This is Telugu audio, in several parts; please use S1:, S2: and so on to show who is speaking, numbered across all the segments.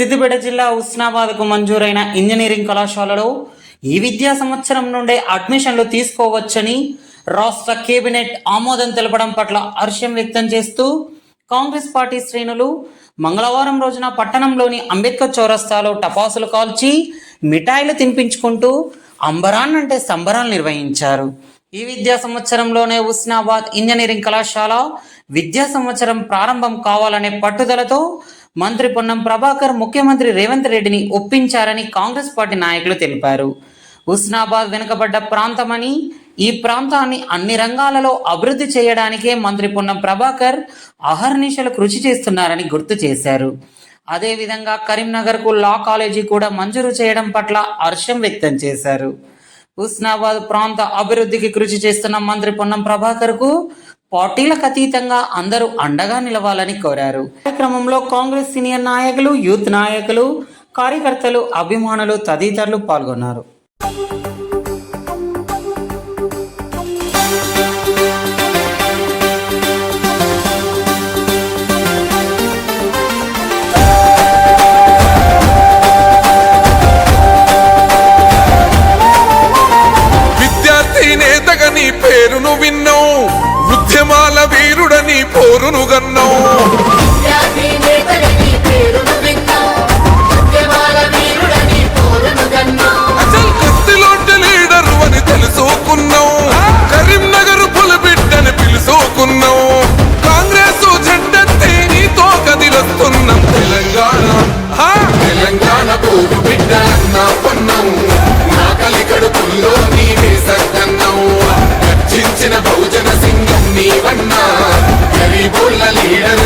S1: సిద్దిపేట జిల్లా ఉస్నాబాద్కు మంజూరైన ఇంజనీరింగ్ కళాశాలలో ఈ విద్యా సంవత్సరం నుండే అడ్మిషన్లు తీసుకోవచ్చని రాష్ట్ర కేబినెట్ ఆమోదం తెలపడం పట్ల హర్షం వ్యక్తం చేస్తూ కాంగ్రెస్ పార్టీ శ్రేణులు మంగళవారం రోజున పట్టణంలోని అంబేద్కర్ చౌరస్తాలో టపాసులు కాల్చి మిఠాయిలు తినిపించుకుంటూ అంబరాన్ అంటే సంబరాలు నిర్వహించారు. ఈ విద్యా సంవత్సరంలోనే ఉస్నాబాద్ ఇంజనీరింగ్ కళాశాల విద్యా సంవత్సరం ప్రారంభం కావాలనే పట్టుదలతో మంత్రి పొన్నం ప్రభాకర్ ముఖ్యమంత్రి రేవంత్ రెడ్డిని ఒప్పించారని కాంగ్రెస్ పార్టీ నాయకులు తెలిపారు. హుస్నాబాద్ వెనుకబడ్డ ప్రాంతమని ఈ ప్రాంతాన్ని అన్ని రంగాలలో అభివృద్ధి చేయడానికే మంత్రి పొన్నం ప్రభాకర్ అహర్నిశలు కృషి చేస్తున్నారని గుర్తు చేశారు. అదేవిధంగా కరీంనగర్కు లా కాలేజీ కూడా మంజూరు చేయడం పట్ల హర్షం వ్యక్తం చేశారు. హుస్నాబాద్ ప్రాంత అభివృద్ధికి కృషి చేస్తున్న మంత్రి పొన్నం ప్రభాకర్కు పార్టీలకు అతీతంగా అందరూ అండగా నిలవాలని కోరారు. కార్యక్రమంలో కాంగ్రెస్ సీనియర్ నాయకులు యూత్ నాయకులు కార్యకర్తలు అభిమానులు తదితరులు పాల్గొన్నారు.
S2: వీరుడని
S3: గన్నో
S4: இடம்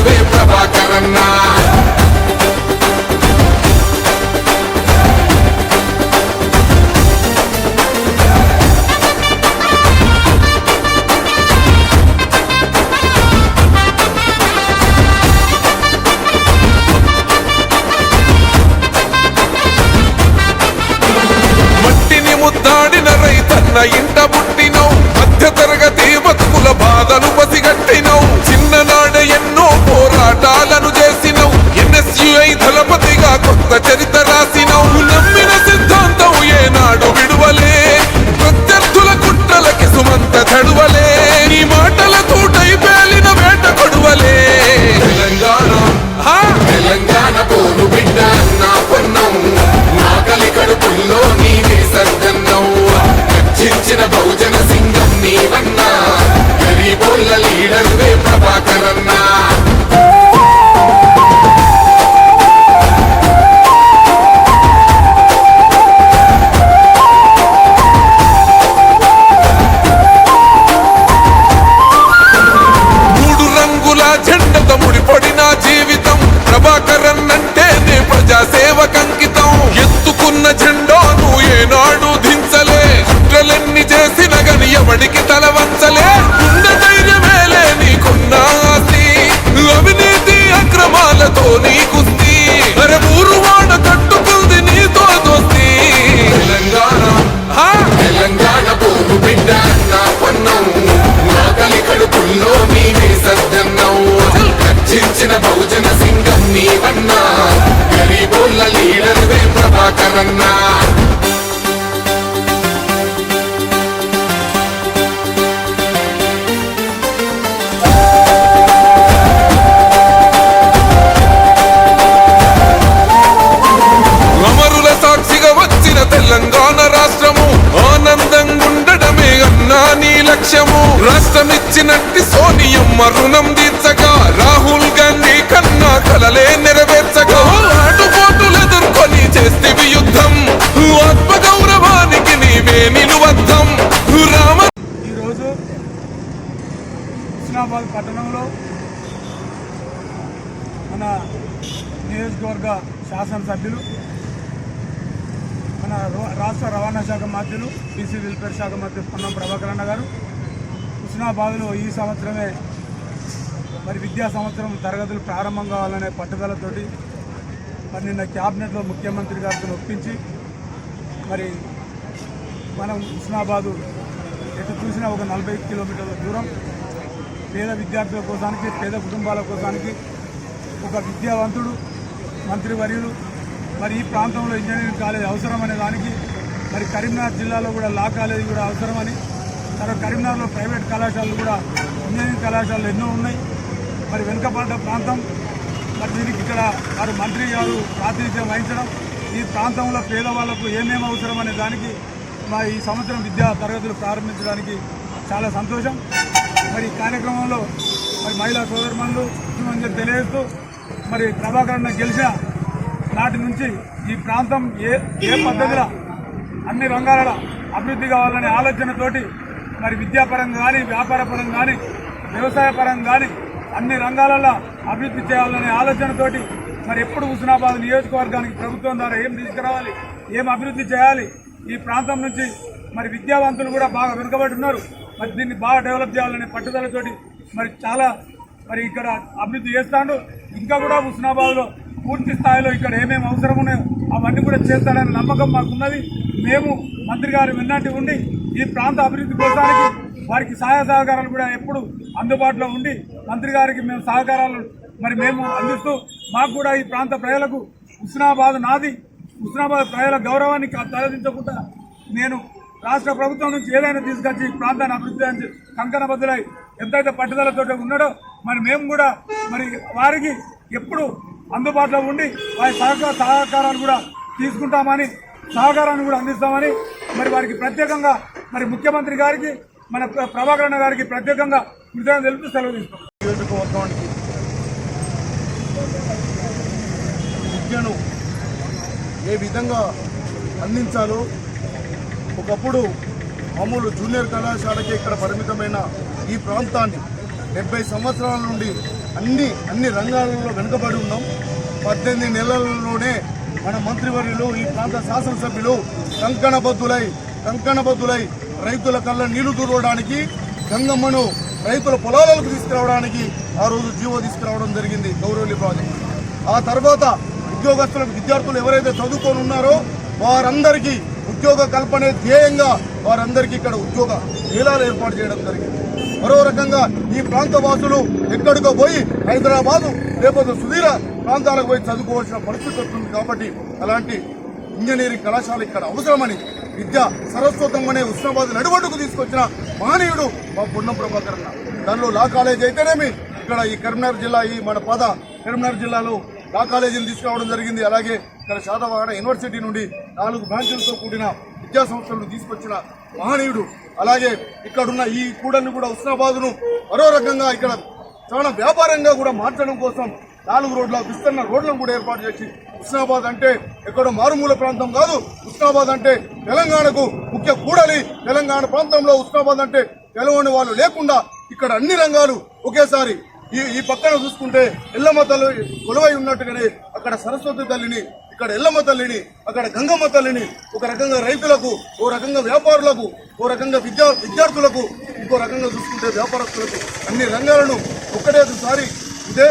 S4: హుస్నాబాద్ పట్టణంలో మన నియోజకవర్గ శాసనసభ్యులు మన
S5: రాష్ట్ర రవాణా శాఖ మంత్రులు బీసీ వెల్ఫేర్ శాఖ మంత్రి పొన్నం ప్రభాకర్ అన్న గారు. హుస్నాబాద్లో ఈ సంవత్సరమే మరి విద్యా సంవత్సరం తరగతులు ప్రారంభం కావాలనే పట్టుదలతోటి మరి నిన్న క్యాబినెట్లో ముఖ్యమంత్రి గారితో ఒప్పించి మరి మనం హుస్నాబాదు ఎటు చూసినా ఒక నలభై కిలోమీటర్ల దూరం. పేద విద్యార్థుల కోసానికి పేద కుటుంబాల కోసానికి ఒక విద్యావంతుడు మంత్రివర్యులు మరి ఈ ప్రాంతంలో ఇంజనీరింగ్ కాలేజ్ అవసరం దానికి మరి కరీంనగర్ జిల్లాలో కూడా లా కాలేజ్ కూడా అవసరమని తర్వాత కరీంనగర్లో ప్రైవేట్ కళాశాలలు కూడా ఇంజనీరింగ్ కళాశాలలు ఎన్నో ఉన్నాయి. మరి వెనుకబడ్డ ప్రాంతం మరి దీనికి ఇక్కడ వారు మంత్రి గారు ప్రాతినిధ్యం వహించడం ఈ ప్రాంతంలో పేదవాళ్ళకు ఏమేమి అవసరం అనే దానికి మా ఈ సంవత్సరం విద్యా తరగతులు ప్రారంభించడానికి చాలా సంతోషం. మరి కార్యక్రమంలో మరి మహిళా సోదరుమణులు ముఖ్యమంత్రి తెలియజేస్తూ మరి ప్రభాకర్ గెలిచిన నాటి నుంచి ఈ ప్రాంతం ఏ ఏ పద్ధతిలో అన్ని రంగాలలో అభివృద్ధి కావాలనే ఆలోచనతోటి మరి విద్యాపరంగా కానీ వ్యాపారపరం కానీ వ్యవసాయపరం కానీ అన్ని రంగాలలో అభివృద్ధి చేయాలనే ఆలోచనతోటి మరి ఎప్పుడు హుస్నాబాద్ నియోజకవర్గానికి ప్రభుత్వం ద్వారా ఏం తీసుకురావాలి ఏం అభివృద్ధి చేయాలి ఈ ప్రాంతం నుంచి మరి విద్యావంతులు కూడా బాగా వెనుకబడి ఉన్నారు. మరి దీన్ని బాగా డెవలప్ చేయాలనే పట్టుదలతోటి మరి చాలా మరి ఇక్కడ అభివృద్ధి చేస్తాడు. ఇంకా కూడా హుస్నాబాద్లో పూర్తి స్థాయిలో ఇక్కడ ఏమేమి అవసరం ఉన్నాయో అవన్నీ కూడా చేస్తాడనే నమ్మకం మాకున్నది. మేము మంత్రి గారు విన్నట్టు ఉండి ఈ ప్రాంత అభివృద్ధి కోసానికి వారికి సహాయ సహకారాలు కూడా ఎప్పుడు అందుబాటులో ఉండి మంత్రి గారికి మేము సహకారాలు మరి మేము అందిస్తూ మాకు కూడా ఈ ప్రాంత ప్రజలకు హుస్నాబాద్ నాది. హుస్నాబాద్ ప్రజల గౌరవాన్ని కా- తలదించకుండా నేను రాష్ట్ర ప్రభుత్వం నుంచి ఏదైనా తీసుకొచ్చి ప్రాంతాన్ని అభివృద్ధి కంకణబద్దులై ఎంతైతే పట్టుదలతో ఉన్నాడో మరి మేము కూడా మరి వారికి ఎప్పుడు అందుబాటులో ఉండి వారి సహకార సహకారాలు కూడా తీసుకుంటామని సహకారాన్ని కూడా అందిస్తామని మరి వారికి ప్రత్యేకంగా మరి ముఖ్యమంత్రి గారికి మన ప్ర- ప్రభాకర్ గారికి ప్రత్యేకంగా కృతజ్ఞతలు తెలుపుతూ సెలవు తీసుకుంటాం
S6: నియోజకవర్గానికి విద్యను ఏ విధంగా అందించాలో ఒకప్పుడు మామూలు జూనియర్ కళాశాలకి ఇక్కడ పరిమితమైన ఈ ప్రాంతాన్ని డెబ్బై సంవత్సరాల నుండి అన్ని అన్ని రంగాలలో వెనుకబడి ఉన్నాం. పద్దెనిమిది నెలలలోనే మన మంత్రివర్యులు ఈ ప్రాంత శాసనసభ్యులు కంకణబద్దులై కంకణబద్దులై రైతుల కళ్ళ నీళ్ళు దూరవడానికి గంగమ్మను రైతుల పొలాలకు తీసుకురావడానికి ఆ రోజు జీవో తీసుకురావడం జరిగింది గౌరవల్లి ప్రాజెక్ట్. ఆ తర్వాత ఉద్యోగస్తులకు విద్యార్థులు ఎవరైతే చదువుకొని ఉన్నారో వారందరికీ ఉద్యోగ కల్పనే ధ్యేయంగా వారందరికీ ఇక్కడ ఉద్యోగ మేళాలు ఏర్పాటు చేయడం జరిగింది. మరో రకంగా ఈ ప్రాంత వాసులు ఎక్కడికో పోయి హైదరాబాదు లేకపోతే సుదీర ప్రాంతాలకు పోయి చదువుకోవాల్సిన పరిస్థితి వస్తుంది కాబట్టి అలాంటి ఇంజనీరింగ్ కళాశాల ఇక్కడ అవసరమని విద్య సరస్వతమనే ఉస్మాబాద్ తీసుకొచ్చిన మహనీయుడు మా పొన్నం ప్రభాకర్ అన్న. దానిలో లా కాలేజ్ అయితేనేమి ఇక్కడ ఈ కరీంనగర్ జిల్లా ఈ మన పద కరీంనగర్ జిల్లాలో లా కాలేజీని తీసుకురావడం జరిగింది. అలాగే ఇక్కడ శాతవాహన యూనివర్సిటీ నుండి నాలుగు బ్రాంచులతో కూడిన విద్యా సంస్థలను తీసుకొచ్చిన మహనీయుడు. అలాగే ఇక్కడున్న ఈ కూడని కూడా ఉస్మాబాద్ను మరో రకంగా ఇక్కడ చాలా వ్యాపారంగా కూడా మార్చడం కోసం నాలుగు రోడ్ల విస్తరణ రోడ్లను కూడా ఏర్పాటు చేసి హుస్నాబాద్ అంటే ఎక్కడో మారుమూల ప్రాంతం కాదు హుస్నాబాద్ అంటే తెలంగాణకు ముఖ్య కూడలి. తెలంగాణ ప్రాంతంలో హుస్నాబాద్ అంటే తెలవని వాళ్ళు లేకుండా ఇక్కడ అన్ని రంగాలు ఒకేసారి ఈ ఈ పక్కన చూసుకుంటే ఎల్లమ్మ తల్లి కొలువై ఉన్నట్టుగానే అక్కడ సరస్వతి తల్లిని ఇక్కడ ఎల్లమ్మ తల్లిని అక్కడ గంగమ్మ తల్లిని ఒక రకంగా రైతులకు ఓ రకంగా వ్యాపారులకు ఓ రకంగా విద్యా విద్యార్థులకు ఇంకో రకంగా చూసుకుంటే వ్యాపారస్తులకు అన్ని రంగాలను ఒకటేసారి ఇదే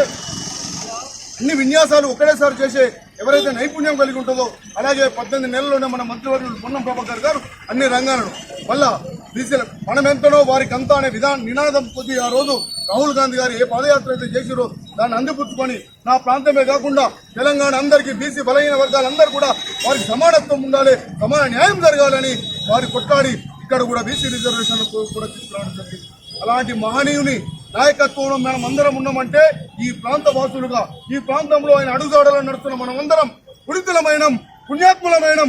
S6: అన్ని విన్యాసాలు ఒకటేసారి చేసే ఎవరైతే నైపుణ్యం కలిగి ఉంటుందో అలాగే పద్దెనిమిది నెలల్లోనే మన మంత్రివర్యులు పొన్నం ప్రభాకర్ గారు అన్ని రంగాలను మళ్ళా బీసీల మనం ఎంతనో వారికి అంతా అనే విధాన నినాదం కొద్ది ఆ రోజు రాహుల్ గాంధీ గారు ఏ పాదయాత్ర అయితే చేసిరో దాన్ని అందిపుచ్చుకొని నా ప్రాంతమే కాకుండా తెలంగాణ అందరికీ బీసీ బలహీన వర్గాలందరూ కూడా వారికి సమానత్వం ఉండాలి సమాన న్యాయం జరగాలని వారి కొట్లాడి ఇక్కడ కూడా బీసీ రిజర్వేషన్ కూడా తీసుకురావడం జరిగింది. అలాంటి మహనీయుని నాయకత్వంలో మనం అందరం ఉన్నామంటే ఈ ప్రాంత వాసులుగా ఈ ప్రాంతంలో ఆయన అడుగుజాడలో నడుస్తున్న మనం అందరం పుడితులమైన పుణ్యాత్ములమైన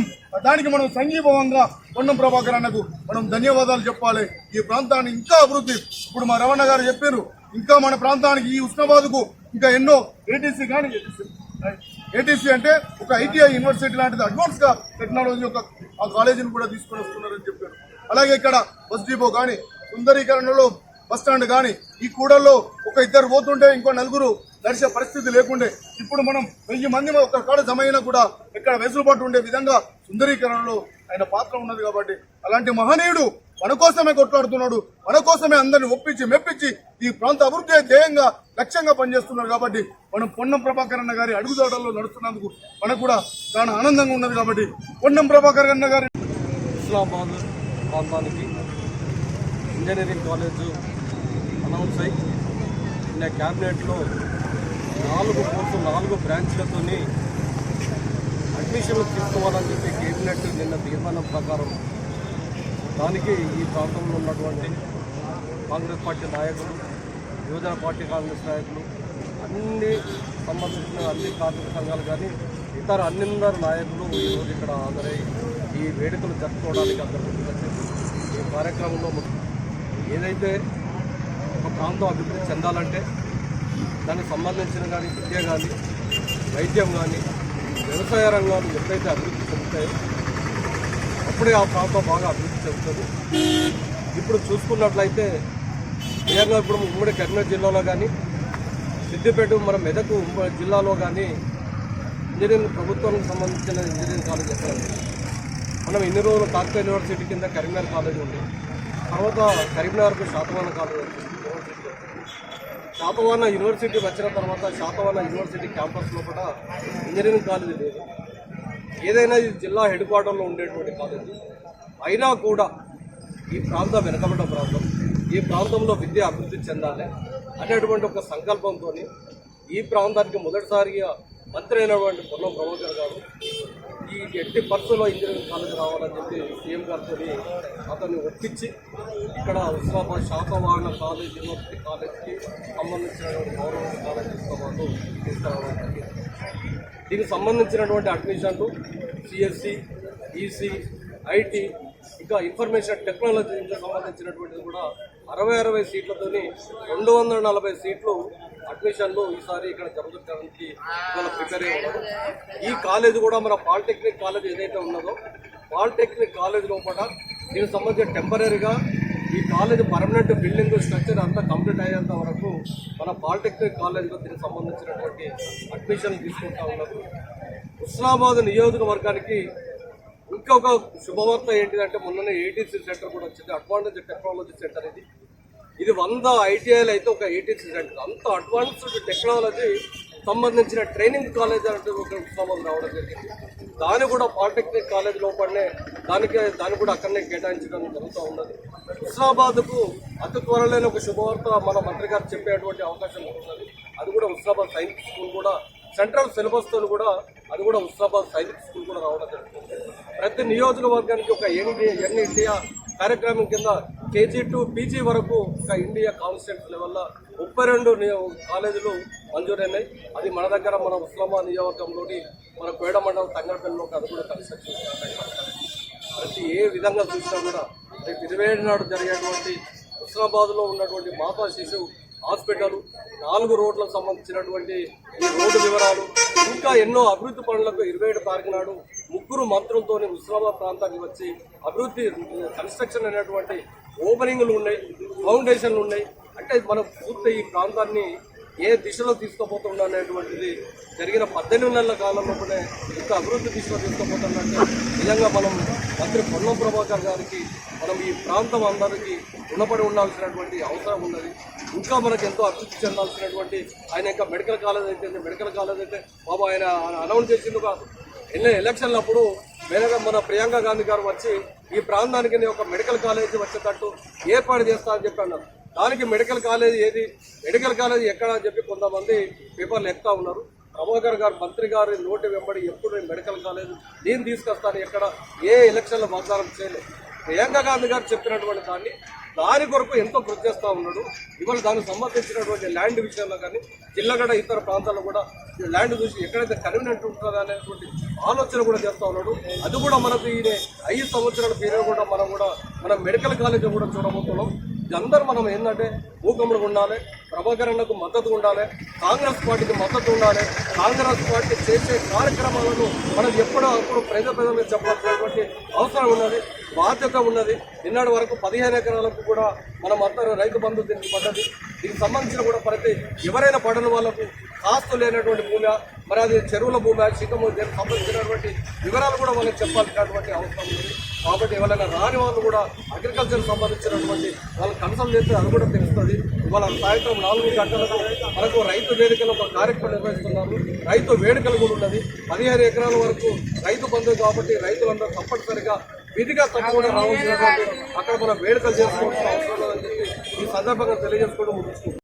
S6: దానికి మనం సంఘీభావంగా పొన్నం ప్రభాకర్ అన్నకు మనం ధన్యవాదాలు చెప్పాలి. ఈ ప్రాంతాన్ని ఇంకా అభివృద్ధి ఇప్పుడు మా రమణ గారు చెప్పారు ఇంకా మన ప్రాంతానికి ఈ ఉష్ణబాదుకు ఇంకా ఎన్నో ఏటీసీ కానీ ఏటీసీ అంటే ఒక ఐటీఐ యూనివర్సిటీ లాంటిది అడ్వాన్స్గా టెక్నాలజీ ఒక ఆ కాలేజీని కూడా తీసుకొని వస్తున్నారని చెప్పారు. అలాగే ఇక్కడ బస్ డిపో కానీ సుందరీకరణలో బస్ స్టాండ్ కానీ ఈ కూడల్లో ఒక ఇద్దరు పోతుంటే ఇంకో నలుగురు నడిచే పరిస్థితి లేకుండే. ఇప్పుడు మనం వెయ్యి మంది ఒక కాడ జమ అయినా కూడా ఇక్కడ వెసులుబాటు ఉండే విధంగా సుందరీకరణలో ఆయన పాత్ర ఉన్నది కాబట్టి అలాంటి మహనీయుడు మన కోసమే కొట్లాడుతున్నాడు మన కోసమే అందరిని ఒప్పించి మెప్పించి ఈ ప్రాంత అభివృద్ధి ధ్యేయంగా లక్ష్యంగా పనిచేస్తున్నారు కాబట్టి మనం పొన్నం ప్రభాకర్ అన్న గారి అడుగుదాడల్లో నడుస్తున్నందుకు మనకు కూడా చాలా ఆనందంగా ఉన్నది కాబట్టి పొన్నం ప్రభాకర్ అన్న గారి
S7: ఇస్లామాబాద్ ప్రాంతానికి ఇంజనీరింగ్ కాలేజ్ అనౌన్స్ అయి నిన్న క్యాబినెట్లో నాలుగు కోర్సు నాలుగు బ్రాంచ్లతోని పర్మిషన్లు తీసుకోవాలని చెప్పి కేబినెట్ నిన్న తీర్మానం ప్రకారం దానికి ఈ ప్రాంతంలో ఉన్నటువంటి కాంగ్రెస్ పార్టీ నాయకులు యువజన పార్టీ కాంగ్రెస్ నాయకులు అన్ని సంబంధించిన అన్ని కార్మిక సంఘాలు కానీ ఇతర అన్నిందరు నాయకులు ఈరోజు ఇక్కడ హాజరై ఈ వేడుకలు జరుపుకోవడానికి అందరూ ముందుకొచ్చారు ఈ కార్యక్రమంలో ఏదైతే ఒక ప్రాంతం అభివృద్ధి చెందాలంటే దానికి సంబంధించిన కానీ విద్య కానీ వైద్యం కానీ వ్యవసాయ రంగాలు ఎప్పుడైతే అభివృద్ధి చెందుతాయో అప్పుడే ఆ ప్రాంతం బాగా అభివృద్ధి చెందుతుంది. ఇప్పుడు చూసుకున్నట్లయితే నిజంగా ఇప్పుడు ఉమ్మడి కరీంనగర్ జిల్లాలో కానీ సిద్దిపేట మన మెదక్ ఉమ్మడి జిల్లాలో కానీ ఇంజనీరింగ్ ప్రభుత్వానికి సంబంధించిన ఇంజనీరింగ్ కాలేజ్ ఎక్కడ మనం ఇన్ని రోజులు కాకతీయ యూనివర్సిటీ కింద కరీంనగర్ కాలేజ్ ఉంది? తర్వాత కరీంనగర్కు శాతమాన కాలేజ్ వచ్చింది శాతవాన యూనివర్సిటీ వచ్చిన తర్వాత శాతవాన యూనివర్సిటీ క్యాంపస్లో కూడా ఇంజనీరింగ్ కాలేజీ లేదు. ఏదైనా ఇది జిల్లా హెడ్ క్వార్టర్లో ఉండేటువంటి కాలేజీ. అయినా కూడా ఈ ప్రాంతం వెనకబడ్డ ప్రాంతం ఈ ప్రాంతంలో విద్య అభివృద్ధి చెందాలి అనేటువంటి ఒక సంకల్పంతో ఈ ప్రాంతానికి మొదటిసారిగా మంత్రి అయినటువంటి పొన్నం ప్రభాకర్ గారు ఈ ఎట్టి పరిస్థితుల్లో ఇంజనీరింగ్ కాలేజ్ రావాలని చెప్పి సీఎం గారితో అతన్ని ఒప్పించి ఇక్కడ ఉస్మాబాద్ శాతవాహన కాలేజ్ యూనివర్సిటీ కాలేజ్కి సంబంధించిన గవర్నమెంట్ కాలేజ్ ఉస్మాబాద్ తీసుకురావడం జరిగింది దీనికి సంబంధించినటువంటి అడ్మిషన్లు సిఎస్సి ఈసీ ఐటీ ఇంకా ఇన్ఫర్మేషన్ టెక్నాలజీకి సంబంధించినటువంటిది కూడా అరవై అరవై సీట్లతోని రెండు వందల నలభై సీట్లు అడ్మిషన్లు ఈసారి ఇక్కడ జరుగుతానికి ఇవాళ ప్రిపేర్ అయ్యారు. ఈ కాలేజ్ కూడా మన పాలిటెక్నిక్ కాలేజ్ ఏదైతే ఉన్నదో పాలిటెక్నిక్ కాలేజ్ లోపల దీనికి సంబంధించిన టెంపరీగా ఈ కాలేజ్ పర్మనెంట్ బిల్డింగ్ స్ట్రక్చర్ అంతా కంప్లీట్ అయ్యేంత వరకు మన పాలిటెక్నిక్ కాలేజ్లో దీనికి సంబంధించినటువంటి అడ్మిషన్ తీసుకుంటా ఉన్నారు. ఉస్లామాబాద్ నియోజకవర్గానికి ఇంకొక శుభవార్త ఏంటిదంటే మొన్ననే ఏటీసీ సెంటర్ కూడా వచ్చింది. అడ్వాన్స్డ్ టెక్నాలజీ సెంటర్ ఇది. ఇది వంద ఐటీఐలు అయితే ఒక ఏటీసీ సెంటర్. అంత అడ్వాన్స్డ్ టెక్నాలజీ సంబంధించిన ట్రైనింగ్ కాలేజ్ అంటే ఒక ఉత్సవం రావడం జరిగింది. దాన్ని కూడా పాలిటెక్నిక్ కాలేజ్ లోపలనే దానికి దాన్ని కూడా అక్కడనే కేటాయించడం జరుగుతూ ఉన్నది. హుస్నాబాద్కు అతి త్వరలోనే ఒక శుభవార్త మన మంత్రి గారు చెప్పేటువంటి అవకాశం ఉంటుంది అది కూడా హుస్నాబాద్ సైన్స్ స్కూల్ కూడా సెంట్రల్ సిలబస్తో కూడా అది కూడా హుస్నాబాద్ సైనిక్ స్కూల్ కూడా రావడం జరుగుతుంది. ప్రతి నియోజకవర్గానికి ఒక యంగ్ యంగ్ ఇండియా కార్యక్రమం కింద కేజీ టు పీజీ వరకు ఒక ఇండియా కాన్స్టెంట్ లెవెల్లో ముప్పై రెండు కాలేజీలు మంజూరైనాయి అది మన దగ్గర మన ఉస్లామాబాద్ నియోజకవర్గంలోని మన పేడ మండలం తంగడపల్లిలోకి అది కూడా కలిసి ప్రతి ఏ విధంగా చూసినా కూడా రేపు ఇరవై ఏడు నాడు జరిగేటువంటి హుస్నాబాద్లో ఉన్నటువంటి మాతా శిశువు హాస్పిటల్ నాలుగు రోడ్లకు సంబంధించినటువంటి రోడ్డు వివరాలు ఇంకా ఎన్నో అభివృద్ధి పనులకు ఇరవై ఏడు తారీఖు నాడు ముగ్గురు మంత్రులతోని హుస్నాబాద్ ప్రాంతానికి వచ్చి అభివృద్ధి కన్స్ట్రక్షన్ అనేటువంటి ఓపెనింగ్లు ఉన్నాయి ఫౌండేషన్లు ఉన్నాయి. అంటే మనం పూర్తి ఈ ప్రాంతాన్ని ఏ దిశలో తీసుకుపోతుండ అనేటువంటిది జరిగిన పద్దెనిమిది నెలల కాలంలోనే ఇంత అభివృద్ధి దిశలో తీసుకుపోతుందంటే నిజంగా మనం మంత్రి పొన్నం ప్రభాకర్ గారికి మనం ఈ ప్రాంతం అందరికీ రుణపడి ఉండాల్సినటువంటి అవసరం ఉన్నది. ఇంకా మనకు ఎంతో అభివృద్ధి చెందాల్సినటువంటి ఆయన యొక్క మెడికల్ కాలేజ్ అయితే మెడికల్ కాలేజ్ అయితే బాబు ఆయన అనౌన్స్ చేసింది ఒక ఎన్ని ఎలక్షన్లు అప్పుడు మేనగా మన ప్రియాంక గాంధీ గారు వచ్చి ఈ ప్రాంతానికి నేను ఒక మెడికల్ కాలేజ్ వచ్చేటట్టు ఏర్పాటు చేస్తా అని చెప్పి అన్నారు. దానికి మెడికల్ కాలేజ్ ఏది? మెడికల్ కాలేజ్ ఎక్కడ అని చెప్పి కొంతమంది పేపర్లు ఎక్కుతా ఉన్నారు. ప్రభాకర్ గారు మంత్రి గారి నోటి వెంబడి ఎప్పుడు మెడికల్ కాలేజ్ నేను తీసుకొస్తాను ఎక్కడ ఏ ఎలక్షన్లో వాగ్దానం చేయలేదు. ప్రియాంక గాంధీ గారు చెప్పినటువంటి దాన్ని దాని కొరకు ఎంతో కృషి చేస్తూ ఉన్నాడు. ఇవాళ దానికి సంబంధించినటువంటి ల్యాండ్ విషయంలో కానీ జిల్లగడ ఇతర ప్రాంతాల్లో కూడా ఈ ల్యాండ్ చూసి ఎక్కడైతే కన్వీనెంట్ ఉంటుందో అనేటువంటి ఆలోచన కూడా చేస్తూ ఉన్నాడు. అది కూడా మనకు ఈ ఐదు సంవత్సరాల పీరియడ్ కూడా మనం కూడా మనం మెడికల్ కాలేజ్ కూడా చూడబోతున్నాం. అందరూ మనం ఏంటంటే మూకముడు ఉండాలి ప్రభాకర్ అన్నకు మద్దతు ఉండాలి కాంగ్రెస్ పార్టీకి మద్దతు ఉండాలి కాంగ్రెస్ పార్టీ చేసే కార్యక్రమాలను మనం ఎప్పుడో అప్పుడు ప్రజల ప్రజలకు చెప్పాల్సినటువంటి అవసరం ఉన్నది బాధ్యత ఉన్నది. నిన్నటి వరకు పదిహేను ఎకరాలకు కూడా మనం అందరూ రైతు బంధు దీనికి పడ్డది. దీనికి సంబంధించిన కూడా ప్రతి ఎవరైనా పడని వాళ్ళకు కాస్తు లేనటువంటి భూమి మరి అది చెరువుల భూమి శిఖము దీనికి సంబంధించినటువంటి వివరాలు కూడా వాళ్ళకి చెప్పాల్సినటువంటి అవసరం ఉంది కాబట్టి ఎవరైనా రాని వాళ్ళు కూడా అగ్రికల్చర్ సంబంధించినటువంటి వాళ్ళు కన్సల్ట్ చేస్తే అది కూడా తెలుస్తుంది. ఇవాళ సాయంత్రం నాలుగు గంటలకు మనకు రైతు వేదికలో ఒక కార్యక్రమం నిర్వహిస్తున్నారు. రైతు వేడుకలు కూడా ఉన్నది. పదిహేను ఎకరాల వరకు రైతు బంధు కాబట్టి రైతులందరూ తప్పనిసరిగా విధిగా తప్పకుండా రావాల్సినటువంటి అక్కడ మనం వేడుకలు చేసుకోవాల్సిన అవసరం లేదని చెప్పి ఈ సందర్భంగా తెలియజేసుకోవడం